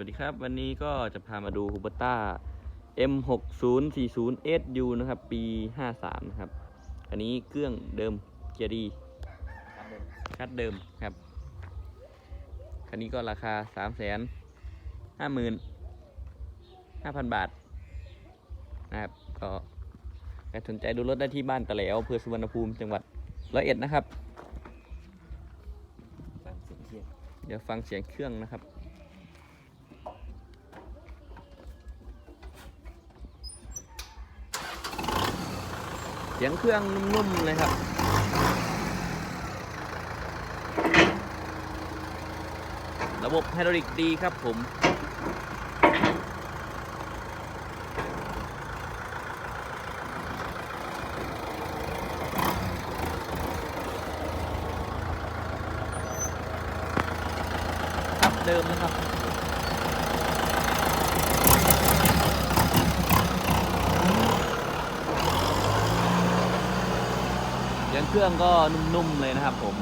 วัสดีครับ วันนี้ก็จะพามาดู h u b e r t a M6040SU นะครับ ปี 53 นะครับ อันนี้เครื่องเดิมเกียร์ดีคัดเดิมครับ คันนี้ก็ราคา 3 5 0 0 0 0 5,000 บาท นะครับ ก็ใครสนใจดูรถได้ที่บ้านตะแหลวอำเภอสุวรรณภูมิจังหวัดร้อยเอ็ดนะครับฟังเสียงเทียบเดี๋ยวฟังเสียงเครื่องนะครับ เสียงเครื่องนุ่มๆเลยครับ ระบบไฮดรอลิกดีครับผมครับเดิมนะครับ เครื่องก็นุ่มๆเลยนะครับผม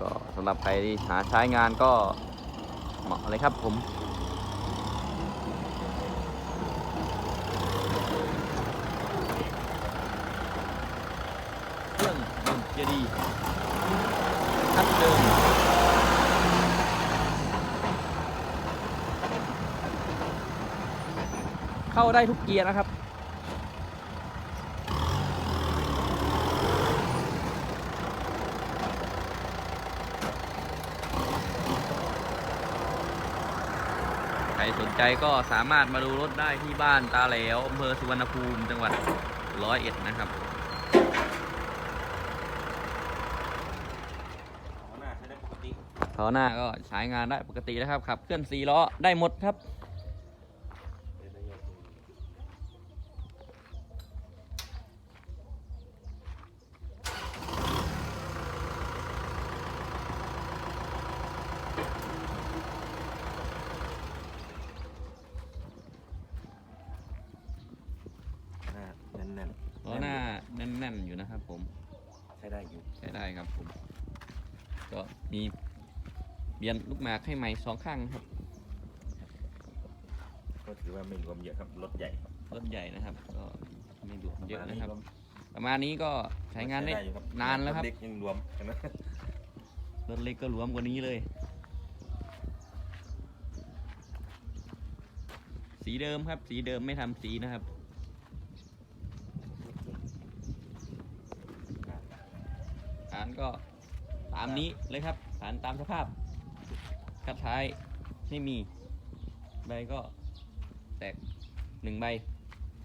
ก็สำหรับใครที่หาใช้งานก็เหมาะเลยครับผมเครื่องเดิมเกียร์ดีคัดเดิมเข้าได้ทุกเกียร์นะครับ สนใจก็สามารถมาดูรถได้ที่บ้านตาแหลวอำเภอสุวรรณภูมิจังหวัดร้อยเอ็ดนะครับหัวหน้าใช้ได้ปกติเขาหน้าก็ใช้งานได้ปกตินะครับขับเคลื่อนสี่ล้อได้หมดครับ เป็นประโยชน์หน้าแน่นๆ ล้อหน้าแน่นๆอยู่นะครับผม ใช้ได้อยู่ใช้ได้ครับผม ก็มีเบียนลูกหมากให้ใหม่สองข้างนะครับ ก็ถือว่าไม่รวมเยอะครับรถใหญ่ครับรถใหญ่นะครับ ก็ไม่ดุเยอะปมาณนะครับก็ประมาณนี้ก็ใช้งานได้อยู่ครับนานแล้วครับถเล็กยังรวมใช่ไหมรถเล็กก็รวมกว่านี้เลย สีเดิมครับ สีเดิมไม่ทำสีนะครับานก็ตามนี้เลยครับฐานตามสภาพกัดท้ายไม่มี ใบก็แตกหนึ่งใบ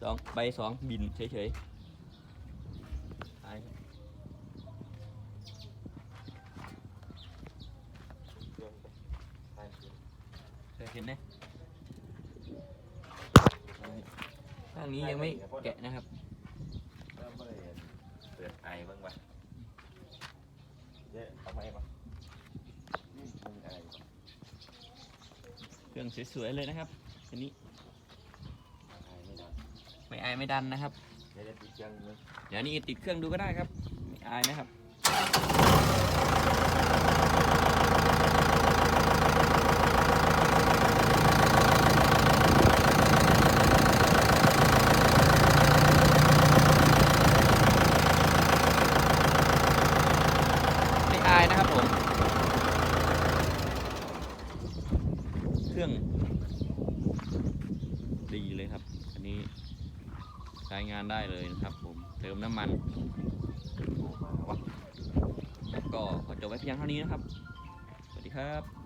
สองใบสองบินเฉยๆท้ายครับเคยเห็นไหมข้างนี้ยังไม่แกะนะครับแล้วไม่ได้เปิดไอบ้างวะ เยอะเอาไหมบ้างนี่มึงไอเครื่องสวยๆเลยนะครับอันนี้ไอไม่ได้ไม่อายไม่ดันนะครับ เดี๋ยวจะติดเครื่องนึงเดี๋ยวนี้ติดเครื่องดูก็ได้ครับไม่อายนะครับ ไม่อายนะครับผม เค รื่องดีเลยครับ อันนี้ใช้งานได้เลยนะครับผมเติมน้ำมัน ก็ขอจบไว้เพียงเท่านี้นะครับ สวัสดีครับ